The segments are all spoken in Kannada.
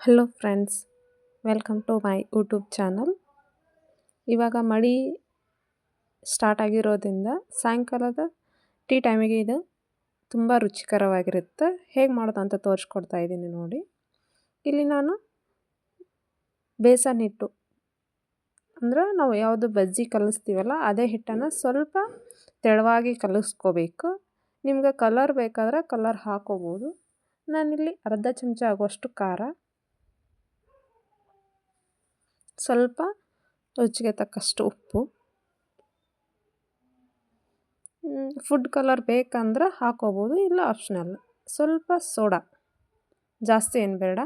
Hello friends welcome to my YouTube channel ಇವಾಗ ಮಳೆ ಸ್ಟಾರ್ಟ್ ಆಗಿರೋದ್ರಿಂದ ಸಾಯಂಕಾಲದ ಟೀ ಟೈಮಿಗೆ ಇದು ತುಂಬ ರುಚಿಕರವಾಗಿರುತ್ತೆ. ಹೇಗೆ ಮಾಡೋದು ಅಂತ ತೋರಿಸ್ಕೊಡ್ತಾ ಇದ್ದೀನಿ ನೋಡಿ. ಇಲ್ಲಿ ನಾನು ಬೇಸನ್ ಹಿಟ್ಟು ಅಂದ್ರೆ ನಾವು ಯಾವುದು ಬಜ್ಜಿ ಕಲಿಸ್ತೀವಲ್ಲ ಅದೇ ಹಿಟ್ಟನ್ನು ಸ್ವಲ್ಪ ತೆಳುವಾಗಿ ಕಲಿಸ್ಕೋಬೇಕು. ನಿಮ್ಗೆ ಕಲರ್ ಬೇಕಾದರೆ ಕಲರ್ ಹಾಕೋಬೋದು. ನಾನಿಲ್ಲಿ ಅರ್ಧ ಚಮಚ ಆಗುವಷ್ಟು ಖಾರ ಸ್ವಲ್ಪ ರುಚಿಗೆ ತಕ್ಕಷ್ಟು ಉಪ್ಪು. ಫುಡ್ ಕಲರ್ ಬೇಕಂದ್ರೆ ಹಾಕೋಬೋದು, ಇಲ್ಲ ಆಪ್ಷನಲ್ ಸ್ವಲ್ಪ ಸೋಡಾ. ಜಾಸ್ತಿ ಏನು ಬೇಡ.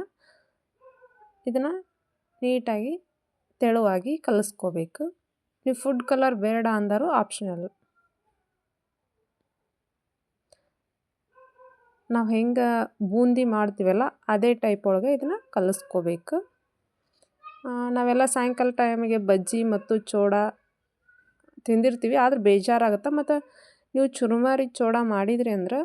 ಇದನ್ನು ನೀಟಾಗಿ ತೆಳುವಾಗಿ ಕಲಿಸ್ಕೋಬೇಕು. ನೀವು ಫುಡ್ ಕಲರ್ ಬೇಡ ಅಂದರೂ ಆಪ್ಷನಲ್ ನಾವು ಹೆಂಗೆ ಬೂಂದಿ ಮಾಡ್ತೀವಲ್ಲ, ಅದೇ ಟೈಪ್ ಒಳಗೆ ಇದನ್ನು ಕಲಿಸ್ಕೋಬೇಕು. ನಾವೆಲ್ಲ ಸಾಯಂಕಾಲ ಟೈಮಿಗೆ ಬಜ್ಜಿ ಮತ್ತು ಚೋಡ ತಿಂದಿರ್ತೀವಿ, ಆದ್ರೆ ಬೇಜಾರಾಗುತ್ತೆ. ಮತ್ತು ನೀವು ಚುರುಮರಿ ಚೋಡ ಮಾಡಿದ್ರಿ ಅಂದ್ರೆ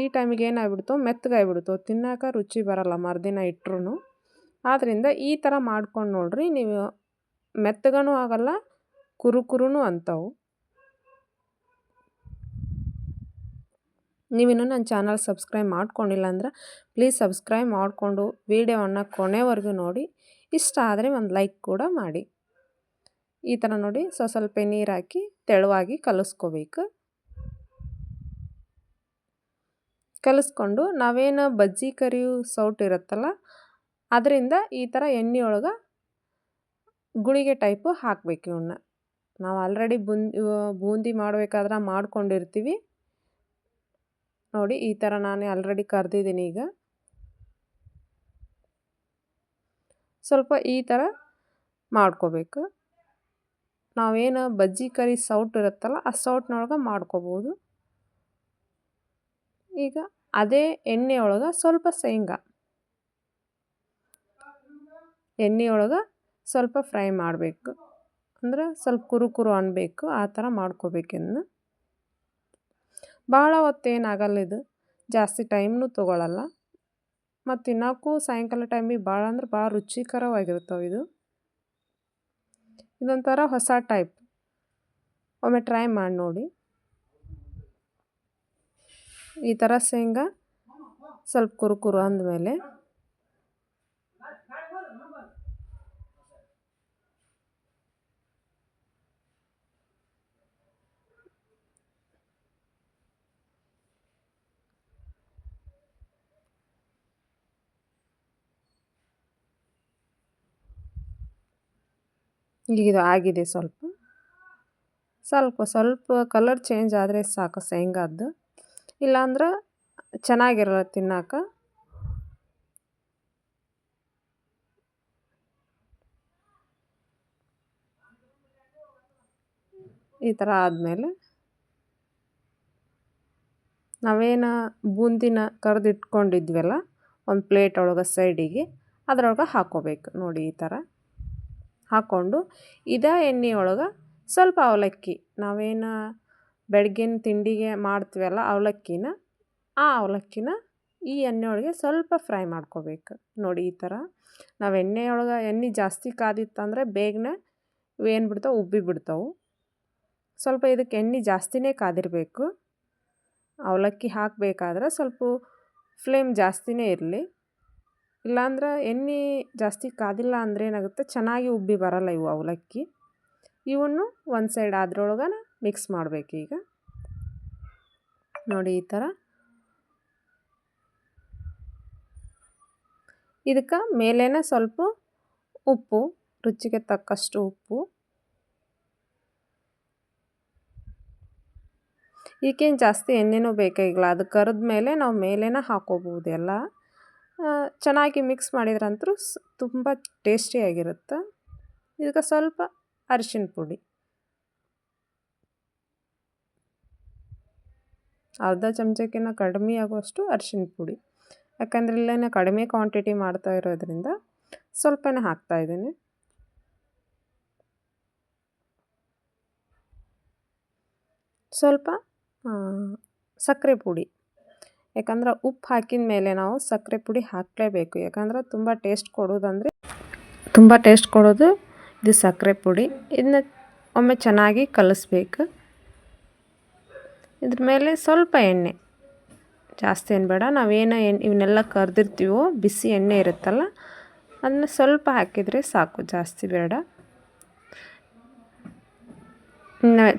ಈ ಟೈಮಿಗೆ ಏನಾಗ್ಬಿಡ್ತು? ಮೆತ್ತಗಾಗ್ಬಿಡ್ತು. ತಿನ್ನೋಕೆ ರುಚಿ ಬರಲ್ಲ ಮರುದಿನ ಇಟ್ಟರು ಆದ್ದರಿಂದ ಈ ಥರ ಮಾಡ್ಕೊಂಡು ನೋಡ್ರಿ, ನೀವು ಮೆತ್ತಗೂ ಆಗಲ್ಲ, ಕುರುಕುರುನೂ ಅಂತವು. ನೀವಿನ್ನೂ ನನ್ನ ಚಾನಲ್ ಸಬ್ಸ್ಕ್ರೈಬ್ ಮಾಡ್ಕೊಂಡಿಲ್ಲ ಅಂದ್ರೆ, ಪ್ಲೀಸ್ ಸಬ್ಸ್ಕ್ರೈಬ್ ಮಾಡಿಕೊಂಡು, ವೀಡಿಯೋವನ್ನು ಕೊನೆವರೆಗೂ ನೋಡಿ. ಇಷ್ಟ ಆದರೆ ಒಂದು ಲೈಕ್ ಕೂಡ ಮಾಡಿ. ಈ ಥರ ನೋಡಿ ಸ್ವಸ್ವಲ್ಪ ನೀರು ಹಾಕಿ ತೆಳುವಾಗಿ ಕಲಿಸ್ಕೋಬೇಕು. ಕಲಿಸ್ಕೊಂಡು ನಾವೇನು ಬಜ್ಜಿ ಕರಿಯು ಸೌಟ್ ಇರುತ್ತಲ್ಲ, ಅದರಿಂದ ಈ ಥರ ಎಣ್ಣೆಯೊಳಗೆ ಗುಳಿಗೆ ಟೈಪು ಹಾಕಬೇಕು ಇವನ್ನ ನಾವು ಆಲ್ರೆಡಿ ಬುಂದಿ, ಬೂಂದಿ ಮಾಡಬೇಕಾದ್ರೆ ಮಾಡ್ಕೊಂಡಿರ್ತೀವಿ. ನೋಡಿ ಈ ಥರ ನಾನು ಆಲ್ರೆಡಿ ಕರೆದಿದ್ದೀನಿ ಈಗ. ಸ್ವಲ್ಪ ಈ ಥರ ಮಾಡ್ಕೋಬೇಕು. ನಾವೇನು ಬಜ್ಜಿ ಕರಿ ಸೌಟ್ ಇರುತ್ತಲ್ಲ, ಆ ಸೌಟ್ನೊಳಗೆ ಮಾಡ್ಕೋಬೋದು. ಈಗ ಅದೇ ಎಣ್ಣೆ ಒಳಗೆ ಸ್ವಲ್ಪ ಶೇಂಗಾ. ಎಣ್ಣೆಯೊಳಗೆ ಸ್ವಲ್ಪ ಫ್ರೈ ಮಾಡಬೇಕು. ಅಂದ್ರೆ ಸ್ವಲ್ಪ ಕುರು ಕುರು ಅನ್ನಬೇಕು ಆ ಥರ ಮಾಡ್ಕೋಬೇಕಿನ್ನು ಭಾಳ ಹೊತ್ತೇನಾಗಲ್ಲ ಇದು. ಜಾಸ್ತಿ ಟೈಮ್ನು ತೊಗೊಳಲ್ಲ. ಮತ್ತು ತಿನ್ನೋಕ್ಕೂ ಸಾಯಂಕಾಲ ಟೈಮಿಗೆ ಭಾಳ ಅಂದ್ರೆ ಭಾಳ ರುಚಿಕರವಾಗಿರ್ತವೆ ಇದು. ಇದೊಂಥರ ಹೊಸ ಟೈಪ್ ಒಮ್ಮೆ ಟ್ರೈ ಮಾಡಿ ನೋಡಿ. ಈ ಥರ ಶೇಂಗಾ ಸ್ವಲ್ಪ ಕುರುಕುರು ಅಂದಮೇಲೆ ಈಗ ಇದು ಆಗಿದೆ ಸ್ವಲ್ಪ. ಸ್ವಲ್ಪ ಸ್ವಲ್ಪ ಕಲರ್ ಚೇಂಜ್ ಆದರೆ ಸಾಕು ಶೇಂಗಾದ್ದು. ಇಲ್ಲಾಂದ್ರೆ ಚೆನ್ನಾಗಿರಲ್ಲ ತಿನ್ನಾಕ. ಈ ಥರ ಆದಮೇಲೆ ನಾವೇನು ಬೂಂದಿನ ಕರೆದಿಟ್ಕೊಂಡಿದ್ವಲ್ಲ, ಒಂದು ಪ್ಲೇಟ್ ಒಳಗೆ ಸೈಡಿಗೆ ಅದರೊಳಗೆ ಹಾಕ್ಕೋಬೇಕು ನೋಡಿ ಈ ಥರ ಹಾಕ್ಕೊಂಡು ಇದೇ ಎಣ್ಣೆ ಒಳಗೆ ಸ್ವಲ್ಪ ಅವಲಕ್ಕಿ, ನಾವೇನು ಬೆಳಗ್ಗಿನ ತಿಂಡಿಗೆ ಮಾಡ್ತೀವಲ್ಲ ಅವಲಕ್ಕಿನ, ಆ ಅವಲಕ್ಕಿನ ಈ ಎಣ್ಣೆ ಒಳಗೆ ಸ್ವಲ್ಪ ಫ್ರೈ ಮಾಡ್ಕೋಬೇಕು. ನೋಡಿ ಈ ಥರ ನಾವು ಎಣ್ಣೆ ಒಳಗೆ ಎಣ್ಣೆ ಜಾಸ್ತಿ ಕಾದಿತ್ತಂದರೆ ಬೇಗನೆ ಏನು ಬಿಡ್ತಾವೆ? ಉಬ್ಬಿ ಬಿಡ್ತಾವೆ. ಸ್ವಲ್ಪ ಇದಕ್ಕೆ ಎಣ್ಣೆ ಜಾಸ್ತಿನೇ ಕಾದಿರಬೇಕು. ಅವಲಕ್ಕಿ ಹಾಕಬೇಕಾದ್ರೆ ಸ್ವಲ್ಪ ಫ್ಲೇಮ್ ಜಾಸ್ತಿನೇ ಇರಲಿ. ಇಲ್ಲಾಂದ್ರೆ ಎಣ್ಣೆ ಜಾಸ್ತಿ ಕಾದಿಲ್ಲ ಅಂದರೆ ಏನಾಗುತ್ತೆ? ಚೆನ್ನಾಗಿ ಉಬ್ಬಿ ಬರಲ್ಲ ಇವು ಅವಲಕ್ಕಿ. ಇವನ್ನು ಒಂದು ಸೈಡ್ ಅದ್ರೊಳಗೆ ಮಿಕ್ಸ್ ಮಾಡಬೇಕು ಈಗ. ನೋಡಿ ಈ ಥರ ಇದಕ್ಕೆ ಮೇಲೇನೆ ಸ್ವಲ್ಪ ಉಪ್ಪು, ರುಚಿಗೆ ತಕ್ಕಷ್ಟು ಉಪ್ಪು. ಈಕೇನು ಜಾಸ್ತಿ ಎಣ್ಣೆನೂ ಬೇಕಾಗಿಲ್ಲ. ಅದು ಕರೆದ ಮೇಲೆ ನಾವು ಮೇಲೇನ ಹಾಕೋಬೋದು ಎಲ್ಲ. ಚೆನ್ನಾಗಿ ಮಿಕ್ಸ್ ಮಾಡಿದ್ರಂತೂ ತುಂಬ ಟೇಸ್ಟಿಯಾಗಿರುತ್ತೆ ಇದಕ್ಕೆ ಸ್ವಲ್ಪ ಅರಿಶಿನ ಪುಡಿ. ಅರ್ಧ ಚಮಚಕ್ಕಿಂತ ಕಡಿಮೆ ಆಗುವಷ್ಟು ಅರಿಶಿನ ಪುಡಿ. ಯಾಕಂದರೆ ಇಲ್ಲೇ ಕಡಿಮೆ ಕ್ವಾಂಟಿಟಿ ಮಾಡ್ತಾ ಇರೋದ್ರಿಂದ ಸ್ವಲ್ಪನೇ ಹಾಕ್ತಾ ಇದ್ದೀನಿ. ಸ್ವಲ್ಪ ಸಕ್ಕರೆ ಪುಡಿ. ಯಾಕಂದ್ರೆ ಉಪ್ಪು ಹಾಕಿದ ಮೇಲೆ ನಾವು ಸಕ್ಕರೆ ಪುಡಿ ಹಾಕಲೇಬೇಕು. ಯಾಕಂದ್ರೆ ತುಂಬ ಟೇಸ್ಟ್ ಕೊಡೋದಂದರೆ ತುಂಬ ಟೇಸ್ಟ್ ಕೊಡೋದು ಇದು ಸಕ್ಕರೆ ಪುಡಿ. ಇದನ್ನ ಒಮ್ಮೆ ಚೆನ್ನಾಗಿ ಕಲಿಸ್ಬೇಕು. ಇದ್ರ ಮೇಲೆ ಸ್ವಲ್ಪ ಎಣ್ಣೆ. ಜಾಸ್ತಿ ಏನು ಬೇಡ. ನಾವೇನು ಎಣ್ಣೆ ಇವನ್ನೆಲ್ಲ ಕರೆದಿರ್ತೀವೋ ಬಿಸಿ ಎಣ್ಣೆ ಇರುತ್ತಲ್ಲ ಅದನ್ನ ಸ್ವಲ್ಪ ಹಾಕಿದರೆ ಸಾಕು. ಜಾಸ್ತಿ ಬೇಡ.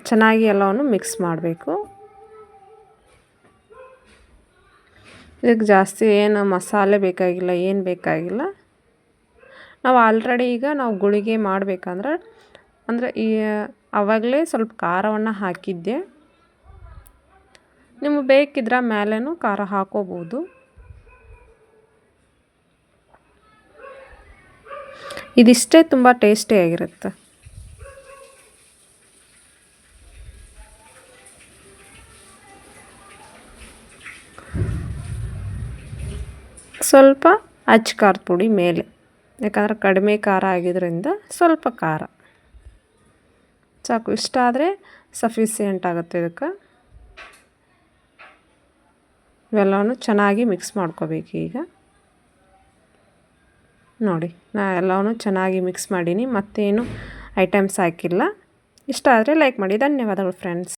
ಚೆನ್ನಾಗಿ ಎಲ್ಲವನ್ನು ಮಿಕ್ಸ್ ಮಾಡಬೇಕು. ಇದಕ್ಕೆ ಜಾಸ್ತಿ ಏನು ಮಸಾಲೆ ಬೇಕಾಗಿಲ್ಲ, ಏನು ಬೇಕಾಗಿಲ್ಲ. ನಾವು ಆಲ್ರೆಡಿ ಈಗ ನಾವು ಗುಳಿಗೆ ಮಾಡಬೇಕಂದ್ರೆ, ಅಂದರೆ ಈ ಆವಾಗಲೇ ಸ್ವಲ್ಪ ಖಾರವನ್ನು ಹಾಕಿದ್ದೆ. ನಿಮಗೆ ಬೇಕಿದ್ರೆ ಮೇಲೇನೂ ಖಾರ ಹಾಕೋಬೋದು. ಇದಿಷ್ಟೇ ತುಂಬ ಟೇಸ್ಟಿಯಾಗಿರುತ್ತೆ ಸ್ವಲ್ಪ ಅಚ್ಚ ಖಾರದ ಪುಡಿ ಮೇಲೆ, ಯಾಕಂದ್ರೆ ಕಡಿಮೆ ಖಾರ ಆಗಿದ್ದರಿಂದ ಸ್ವಲ್ಪ ಖಾರ. ಸಾಕು ಇಷ್ಟ ಆದರೆ ಸಫಿಸಿಯೆಂಟ್ ಆಗುತ್ತೆ ಇದಕ್ಕೆ. ಇವೆಲ್ಲವನ್ನು ಚೆನ್ನಾಗಿ ಮಿಕ್ಸ್ ಮಾಡ್ಕೋಬೇಕು ಈಗ. ನೋಡಿ, ನಾ ಎಲ್ಲವನ್ನು ಚೆನ್ನಾಗಿ ಮಿಕ್ಸ್ ಮಾಡೀನಿ, ಮತ್ತೇನು ಐಟಮ್ಸ್ ಹಾಕಿಲ್ಲ. ಇಷ್ಟ ಆದರೆ ಲೈಕ್ ಮಾಡಿ. ಧನ್ಯವಾದಗಳು ಫ್ರೆಂಡ್ಸ್